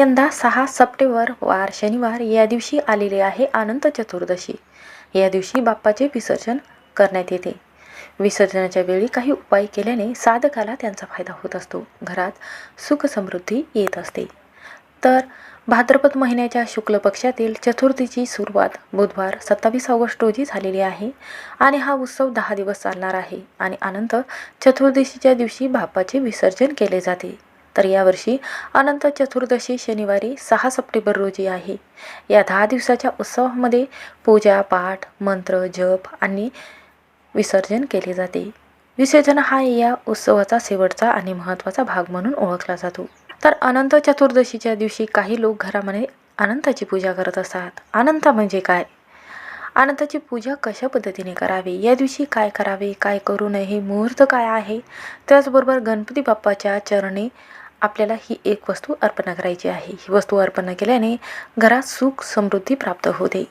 यंदा सहा सप्टेंबर वार शनिवार या दिवशी आलेले आहे अनंत चतुर्दशी. या दिवशी बाप्पाचे विसर्जन करण्यात येते. विसर्जनाच्या वेळी काही उपाय केल्याने साधकाला त्यांचा फायदा होत असतो. घरात सुख समृद्धी येत असते. तर भाद्रपद महिन्याच्या शुक्ल पक्षातील चतुर्थीची सुरुवात बुधवार सत्तावीस ऑगस्ट रोजी झालेली आहे आणि हा उत्सव दहा दिवस चालणार आहे आणि अनंत चतुर्दशीच्या दिवशी बाप्पाचे विसर्जन केले जाते. तर यावर्षी अनंत चतुर्दशी शनिवारी सहा सप्टेंबर रोजी आहे. या दहा दिवसाच्या उत्सवामध्ये पूजा पाठ मंत्र जप आणि विसर्जन केले जाते. विसर्जन हा या उत्सवाचा शेवटचा आणि महत्त्वाचा भाग म्हणून ओळखला जातो. तर अनंत चतुर्दशीच्या दिवशी काही लोक घरामध्ये अनंताची पूजा करत असतात. अनंत म्हणजे काय? अनंताची पूजा कशा पद्धतीने करावी? या दिवशी काय करावे? काय करू नये? हे मुहूर्त काय आहे? त्याचबरोबर गणपती बाप्पाच्या चरणी आपल्याला ही एक वस्तू अर्पण करायची आहे. ही वस्तू अर्पण केल्याने घरात सुख समृद्धी प्राप्त होते.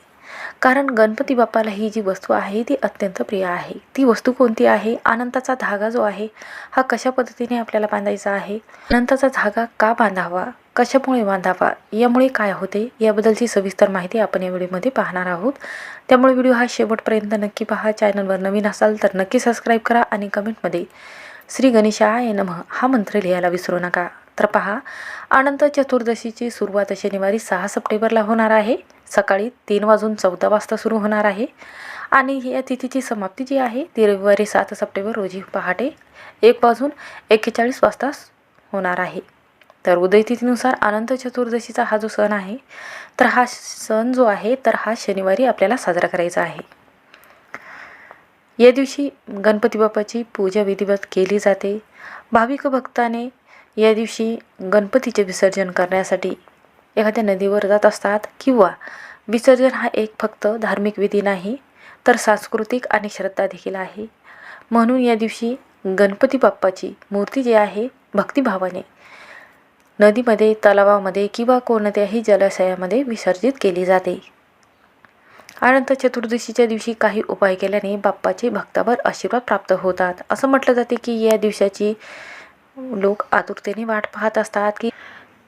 कारण गणपती बाप्पाला ही जी वस्तू आहे ती अत्यंत प्रिय आहे. ती वस्तू कोणती आहे? आनंदाचा धागा जो आहे हा कशा पद्धतीने आपल्याला बांधायचा आहे? आनंदाचा धागा का बांधावा? कशामुळे बांधावा? यामुळे काय होते? याबद्दलची सविस्तर माहिती आपण या व्हिडिओमध्ये पाहणार आहोत. त्यामुळे व्हिडिओ हा शेवटपर्यंत नक्की पहा. चॅनलवर नवीन असाल तर नक्की सबस्क्राईब करा आणि कमेंटमध्ये श्री गणेशाय नमः. हा मंत्र लिहायला विसरू नका. तर पहा अनंत चतुर्दशीची सुरुवात शनिवारी सहा सप्टेंबरला होणार आहे. सकाळी तीन वाजून चौदा वाजता सुरू होणार आहे. आणि या तिथीची समाप्ती जी आहे ती रविवारी सात सप्टेंबर रोजी पहाटे एक वाजून एक्केचाळीस वाजता होणार आहे. तर उदयतिथीनुसार अनंत चतुर्दशीचा हा जो सण आहे तर हा सण जो आहे तर हा शनिवारी आपल्याला साजरा करायचा आहे. या दिवशी गणपती बाप्पाची पूजा विधिवत केली जाते. भाविक भक्ताने या दिवशी गणपतीचे विसर्जन करण्यासाठी एखाद्या नदीवर जात असतात किंवा विसर्जन हा एक फक्त धार्मिक विधी नाही तर सांस्कृतिक आणि श्रद्धा देखील आहे. म्हणून या दिवशी गणपती बाप्पाची मूर्ती जी आहे भक्तिभावाने नदीमध्ये तलावामध्ये किंवा कोणत्याही जलाशयामध्ये विसर्जित केली जाते. अनंत चतुर्दशीच्या दिवशी काही उपाय केल्याने बाप्पाचे भक्तावर आशीर्वाद प्राप्त होतात. असं म्हटलं जाते की या दिवसाची लोक आतुरतेने वाट पाहत असतात की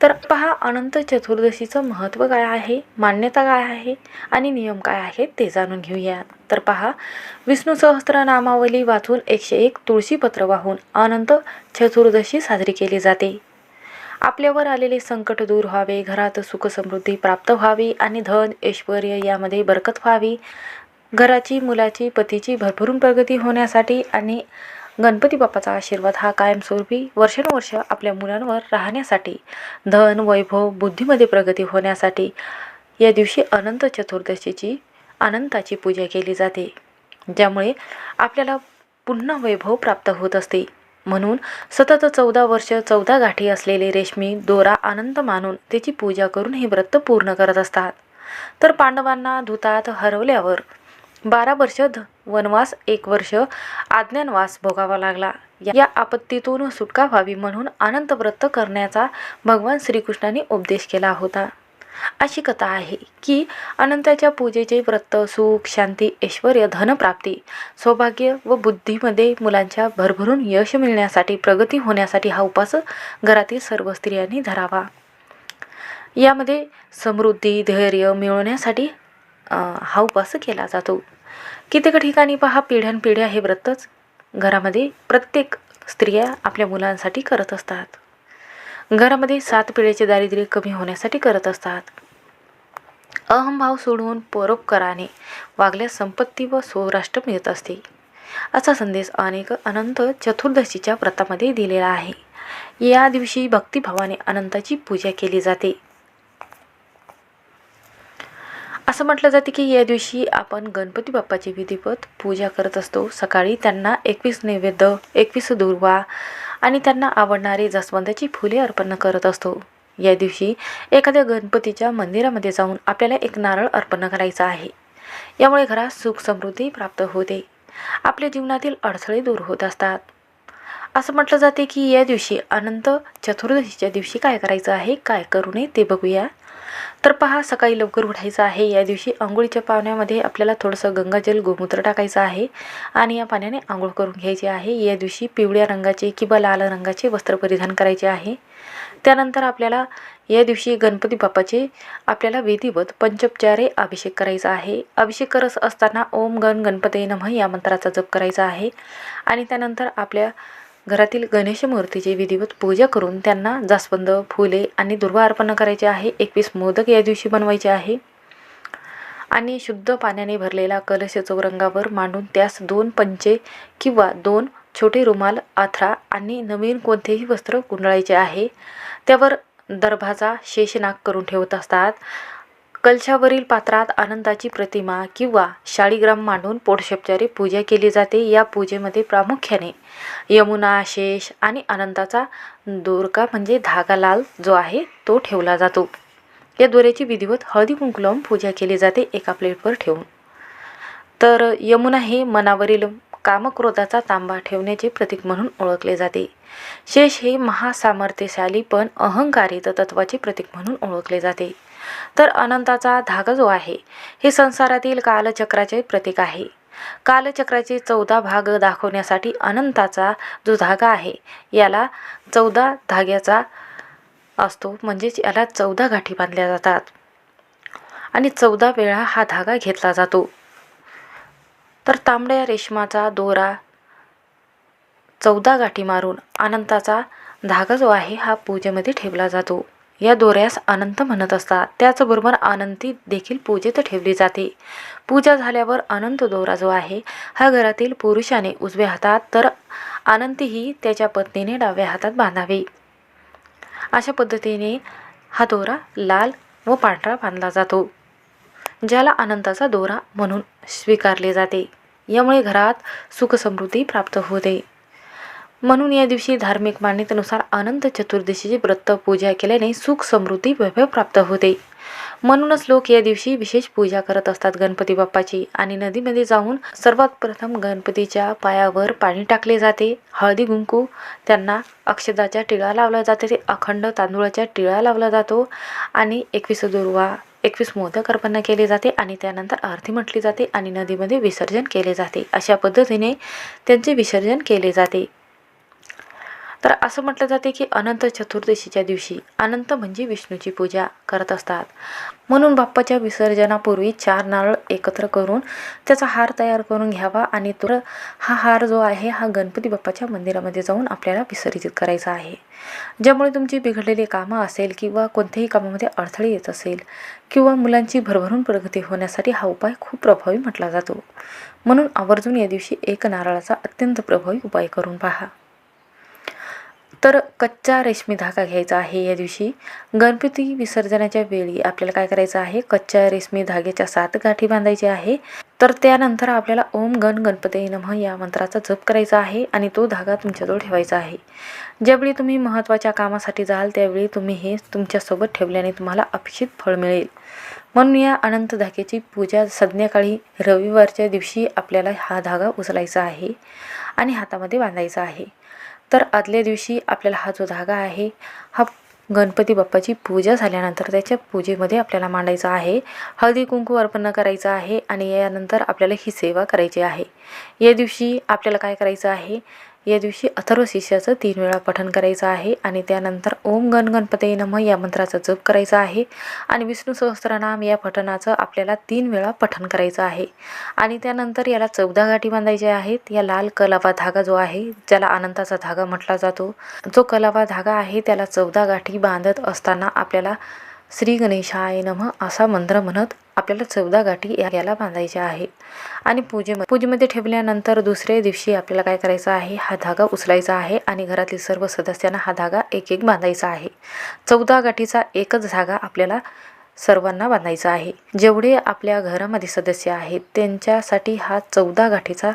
तर पहा अनंत चतुर्दशीचं महत्त्व काय आहे? मान्यता काय आहे? आणि नियम काय आहेत ते जाणून घेऊया तर पहा विष्णू सहस्त्रनामावली वाचून एकशे एक तुळशीपत्र वाहून अनंत चतुर्दशी साजरी केली जाते. आपल्यावर आलेले संकट दूर व्हावे घरात सुखसमृद्धी प्राप्त व्हावी आणि धन ऐश्वर यामध्ये बरकत व्हावी. घराची मुलाची पतीची भरभरून प्रगती होण्यासाठी आणि गणपती बाप्पाचा आशीर्वाद हा कायमस्वरूपी वर्षानुवर्ष आपल्या मुलांवर राहण्यासाठी धन वैभव बुद्धीमध्ये प्रगती होण्यासाठी या दिवशी अनंत चतुर्दशीची अनंताची पूजा केली जाते ज्यामुळे आपल्याला पुन्हा वैभव प्राप्त होत असते. म्हणून सतत चौदा वर्ष चौदा गाठी असलेले रेशमी दोरा आनंद मानून त्याची पूजा करून हे व्रत पूर्ण करत असतात. तर पांडवांना धुतात हरवल्यावर बारा वर्ष ध वनवास एक वर्ष आज्ञानवास भोगावा लागला. या आपत्तीतून सुटका व्हावी म्हणून अनंत व्रत करण्याचा भगवान श्रीकृष्णाने उपदेश केला होता. अशी कथा आहे की अनंताच्या पूजेचे व्रत सुख शांती ऐश्वर धनप्राप्ती सौभाग्य व बुद्धीमध्ये मुलांच्या भरभरून यश मिळण्यासाठी प्रगती होण्यासाठी हा उपास घरातील सर्व स्त्रियांनी धरावा. यामध्ये समृद्धी धैर्य मिळवण्यासाठी हा उपास केला जातो. कित्येक ठिकाणी पहा पिढ्यानपिढ्या हे व्रतच घरामध्ये प्रत्येक स्त्रिया आपल्या मुलांसाठी करत असतात. घरामध्ये सात पिढीचे दारिद्र्य कमी होण्यासाठी करत असतात. अहमभाव सोडून परोपकाराने वागल्यास संपत्ती व सौराष्ट्र मिळत असते. असा संदेश अनेक अनंत चतुर्दशीच्या व्रतामध्ये दिलेला आहे. या दिवशी भक्तिभावाने अनंताची पूजा केली जाते. असं म्हटलं जाते की या दिवशी आपण गणपती बाप्पाची विधिवत पूजा करत असतो. सकाळी त्यांना एकवीस नैवेद्य एकवीस दुर्वा आणि त्यांना आवडणारी जास्वंदाची फुले अर्पण करत असतो. या दिवशी एखाद्या गणपतीच्या मंदिरामध्ये जाऊन आपल्याला एक नारळ अर्पण करायचा आहे. यामुळे घरात सुख समृद्धी प्राप्त होते. आपल्या जीवनातील अडथळे दूर होत असतात. असं म्हटलं जाते की या दिवशी अनंत चतुर्दशीच्या दिवशी काय करायचं आहे काय करू नये ते बघूया. तर पहा सकाळी लवकर उठायचं आहे. या दिवशी आंघोळीच्या पाण्यामध्ये आपल्याला थोडंसं गंगाजल गोमूत्र टाकायचं आहे आणि या पाण्याने आंघोळ करून घ्यायची आहे. या दिवशी पिवळ्या रंगाचे किंवा लाल रंगाचे वस्त्र परिधान करायचे आहे. त्यानंतर आपल्याला या दिवशी गणपती बाप्पाचे आपल्याला विधिवत पंचोपचारे अभिषेक करायचा आहे. अभिषेक करत असताना ओम गण गणपती नमः या मंत्राचा जप करायचा आहे. आणि त्यानंतर आपल्या घरातील गणेश मूर्तीची विधिवत पूजा करून त्यांना जास्वंद फुले आणि दुर्वा अर्पण करायचे आहे. एकवीस मोदक या दिवशी बनवायचे आहे. आणि शुद्ध पाण्याने भरलेला कलश चौरंगावर मांडून त्यास दोन पंचे किंवा दोन छोटे रुमाल आथरा आणि नवीन कोणतेही वस्त्र गुंडाळायचे आहे. त्यावर दर्भाचा शेषनाग करून ठेवत असतात. कलशावरील पात्रात आनंदाची प्रतिमा किंवा शाळीग्राम मांडून पोटशपचारी पूजा केली जाते या पूजेमध्ये प्रामुख्याने यमुना शेष आणि आनंदाचा दोरका म्हणजे धागा लाल जो आहे तो ठेवला जातो. या दोऱ्याची विधिवत हळदी कुंकू लावून पूजा केली जाते एका प्लेटवर ठेवून. तर यमुना हे मनावरील कामक्रोधाचा तांबा ठेवण्याचे प्रतीक म्हणून ओळखले जाते. शेष हे महासामर्थ्यशाली पण अहंकारित तत्वाचे प्रतीक म्हणून ओळखले जाते. तर अनंताचा धागा जो आहे हे संसारातील कालचक्राचे प्रतीक आहे. कालचक्राचे चौदा भाग दाखवण्यासाठी अनंताचा जो धागा आहे याला चौदा धाग्याचा असतो. म्हणजेच याला चौदा गाठी बांधल्या जातात. आणि चौदा वेळा हा धागा घेतला जातो. तर तांबड्या रेशमाचा दोरा चौदा गाठी मारून अनंताचा धागा जो आहे हा पूजेमध्ये ठेवला जातो. या दोऱ्यास अनंत म्हणत असतात. त्याचबरोबर अनंती देखील पूजेत ठेवली जाते. पूजा झाल्यावर अनंत दोरा जो आहे हा घरातील पुरुषाने उजव्या हातात तर अनंती ही त्याच्या पत्नीने डाव्या हातात बांधावी. अशा पद्धतीने हा दोरा लाल व पांढरा बांधला जातो ज्याला अनंताचा दोरा म्हणून स्वीकारले जाते. यामुळे घरात सुखसमृद्धी प्राप्त होते. म्हणून या दिवशी धार्मिक मान्यतेनुसार अनंत चतुर्दशीची व्रत पूजा केल्याने सुख समृद्धी वैभव प्राप्त होते. म्हणूनच लोक या दिवशी विशेष पूजा करत असतात गणपती बाप्पाची आणि नदीमध्ये जाऊन सर्वात प्रथम गणपतीच्या पायावर पाणी टाकले जाते. हळदी गुंकू त्यांना अक्षदाच्या टिळा लावला जाते ते अखंड तांदूळाच्या टिळा लावला जातो आणि एकवीस दुर्वा एकवीस मोदक अर्पण केले जाते आणि त्यानंतर आरती म्हटली जाते आणि नदीमध्ये विसर्जन केले जाते. अशा पद्धतीने त्यांचे विसर्जन केले जाते. तर असं म्हटलं जाते की अनंत चतुर्दशीच्या दिवशी अनंत म्हणजे विष्णूची पूजा करत असतात. म्हणून बाप्पाच्या विसर्जनापूर्वी चार नारळ एकत्र करून त्याचा हार तयार करून घ्यावा आणि तो हा हार जो आहे हा गणपती बाप्पाच्या मंदिरामध्ये जाऊन आपल्याला विसर्जित करायचा आहे. ज्यामुळे तुमची बिघडलेली कामं असेल किंवा कोणत्याही कामामध्ये अडथळे येत असेल किंवा मुलांची भरभरून प्रगती होण्यासाठी हा उपाय खूप प्रभावी म्हटला जातो. म्हणून आवर्जून या दिवशी एक नारळाचा अत्यंत प्रभावी उपाय करून पहा. तर कच्चा रेशमी धागा घ्यायचा आहे या दिवशी. गणपती विसर्जनाच्या वेळी आपल्याला काय करायचं आहे? कच्च्या रेशमी धाग्याच्या सात गाठी बांधायची आहे. तर त्यानंतर आपल्याला ओम गण गणपती नमः या मंत्राचा जप करायचा आहे आणि तो धागा तुमच्याजवळ ठेवायचा आहे. ज्यावेळी तुम्ही महत्त्वाच्या कामासाठी जाल त्यावेळी तुम्ही हे तुमच्यासोबत ठेवल्याने तुम्हाला अपेक्षित फळ मिळेल. म्हणून या अनंत धाग्याची पूजा संध्याकाळी रविवारच्या दिवशी आपल्याला हा धागा उचलायचा आहे आणि हातामध्ये बांधायचा आहे. तर आदल्या दिवशी आपल्याला हा जो धागा आहे हा गणपती बाप्पाची पूजा झाल्यानंतर त्याच्या पूजेमध्ये आपल्याला मांडायचा आहे. हळदी कुंकू अर्पण करायचं आहे आणि यानंतर आपल्याला ही सेवा करायची आहे. या दिवशी आपल्याला काय करायचं आहे? या दिवशी अथर्व शिष्याचं तीन वेळा पठण करायचं आहे आणि त्यानंतर ओम गण गणपते नम या मंत्राचा जप करायचा आहे. आणि विष्णू सहस्त्रनाम या पठणाचं आपल्याला तीन वेळा पठण करायचं आहे. आणि त्यानंतर याला चौदा गाठी बांधायच्या आहेत. या लाल कलावा धागा जो आहे ज्याला आनंदाचा धागा म्हटला जातो. जो कलावा धागा आहे त्याला चौदा गाठी बांधत असताना आपल्याला श्री गणेशाय नम असा मंत्र म्हणत आपल्याला चौदा गाठी याला बांधायच्या आहे. आणि पूजेमध्ये पूजेमध्ये ठेवल्यानंतर दुसऱ्या दिवशी आपल्याला काय करायचं आहे? हा धागा उचलायचा आहे आणि घरातील सर्व सदस्यांना हा धागा एक एक बांधायचा आहे. चौदा गाठीचा एकच धागा आपल्याला सर्वांना बांधायचा आहे. जेवढे आपल्या घरामध्ये सदस्य आहेत त्यांच्यासाठी हा चौदा गाठीचा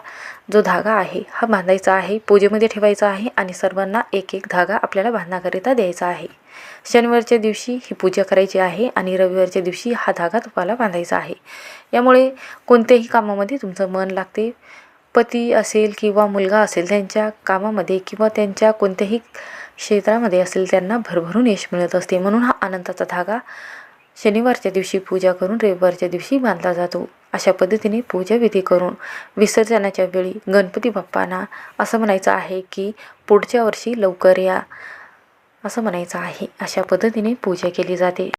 जो धागा आहे हा बांधायचा आहे पूजेमध्ये ठेवायचा आहे आणि सर्वांना एक एक धागा आपल्याला बांधण्याकरिता द्यायचा आहे. शनिवारच्या दिवशी ही पूजा करायची आहे आणि रविवारच्या दिवशी हा धागा तुम्हाला बांधायचा आहे. यामुळे कोणत्याही कामामध्ये तुमचं मन लागते. पती असेल किंवा मुलगा असेल त्यांच्या कामामध्ये किंवा त्यांच्या कोणत्याही क्षेत्रामध्ये असेल त्यांना भरभरून यश मिळत असते. म्हणून हा आनंदाचा धागा शनिवारच्या दिवशी पूजा करून रविवारच्या दिवशी बांधला जातो. अशा पद्धतीने पूजाविधी करून विसर्जनाच्या वेळी गणपती बाप्पांना असं म्हणायचं आहे की पुढच्या वर्षी लवकर या. असं म्हणायचं आहे. अशा पद्धतीने पूजा केली जाते.